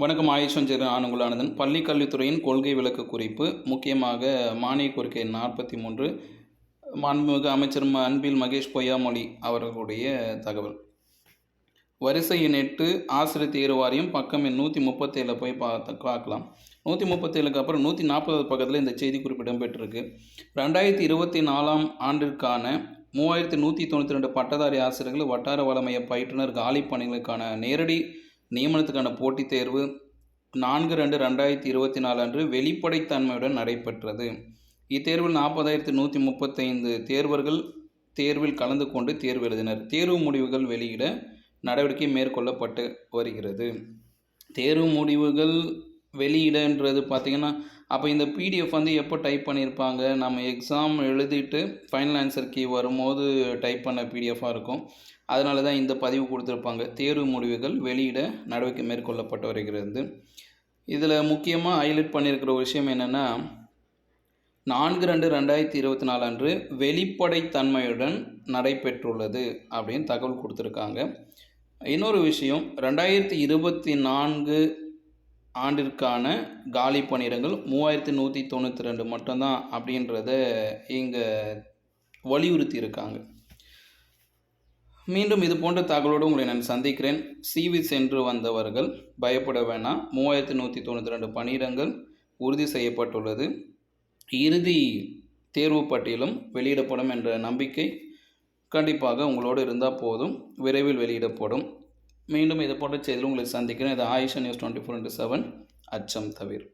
வணக்கம் ஆயுஷஞ்சர் ஜெரு பள்ளி கல்வித்துறையின் கொள்கை விளக்க குறிப்பு. முக்கியமாக மானிய கோரிக்கை நாற்பத்தி மூன்று. மாண்புமிகு அமைச்சர் அன்பில் மகேஷ் பொய்யாமொழி அவர்களுடைய தகவல். வரிசை எண் எட்டு ஆசிரியர் தேர்வு வாரியம் பக்கம் எண் நூற்றி முப்பத்தேழில் போய் பார்த்து பார்க்கலாம். நூற்றி முப்பத்தேழுக்கு அப்புறம் நூற்றி நாற்பது பக்கத்தில் இந்த செய்தி குறிப்பு இடம்பெற்றிருக்கு. ரெண்டாயிரத்தி இருபத்தி நாலாம் ஆண்டிற்கான மூவாயிரத்தி நூற்றி தொண்ணூற்றி ரெண்டு பட்டதாரி ஆசிரியர்கள் வட்டார வளமைய பயிற்றுனர் காலி பணிகளுக்கான நேரடி நியமனத்துக்கான போட்டித் தேர்வு நான்கு ரெண்டு ரெண்டாயிரத்தி இருபத்தி நாலு அன்று வெளிப்படைத்தன்மையுடன் நடைபெற்றது. இத்தேர்வில் நாற்பதாயிரத்தி நூற்றி முப்பத்தைந்து தேர்வர்கள் தேர்வில் கலந்து கொண்டு தேர்வு எழுதினர். தேர்வு முடிவுகள் வெளியிட நடவடிக்கை மேற்கொள்ளப்பட்டு வருகிறது. தேர்வு முடிவுகள் வெளியிடன்றது பார்த்திங்கன்னா அப்போ இந்த பிடிஎஃப் வந்து எப்போ டைப் பண்ணியிருப்பாங்க? நம்ம எக்ஸாம் எழுதிட்டு ஃபைனல் ஆன்சர் கீ வரும்போது டைப் பண்ண பிடிஎஃபாக இருக்கும். அதனால தான் இந்த பதிவு கொடுத்துருப்பாங்க. தேர்வு முடிவுகள் வெளியிட நடவடிக்கை மேற்கொள்ளப்பட்டு வருகிறது. இதில் முக்கியமாக ஹைலைட் பண்ணியிருக்கிற ஒரு விஷயம் என்னென்னா நான்கு ரெண்டு ரெண்டாயிரத்தி இருபத்தி நாலு அன்று வெளிப்படைத்தன்மையுடன் நடைபெற்றுள்ளது அப்படின்னு தகவல் கொடுத்துருக்காங்க. இன்னொரு விஷயம் ரெண்டாயிரத்தி இருபத்தி நான்கு ஆண்டிற்கான காலி பணியிடங்கள் மூவாயிரத்தி நூற்றி தொண்ணூற்றி ரெண்டு மட்டும்தான் அப்படின்றத இங்கே வலியுறுத்தி இருக்காங்க மீண்டும் இது போன்ற தகவலோடு உங்களை நான் சந்திக்கிறேன். சிவி சென்று வந்தவர்கள் பயப்பட வேணாம். மூவாயிரத்தி நூற்றி தொண்ணூற்றி ரெண்டு பணியிடங்கள் உறுதி செய்யப்பட்டுள்ளது. இறுதி தேர்வு பட்டியலும் வெளியிடப்படும் என்ற நம்பிக்கை கண்டிப்பாக உங்களோடு இருந்தால் போதும். விரைவில் வெளியிடப்படும். மீண்டும் இது போன்ற செய்தியில் உங்களை சந்திக்கிறேன். இது Ayusha news twenty four into seven. அச்சம் தவிர.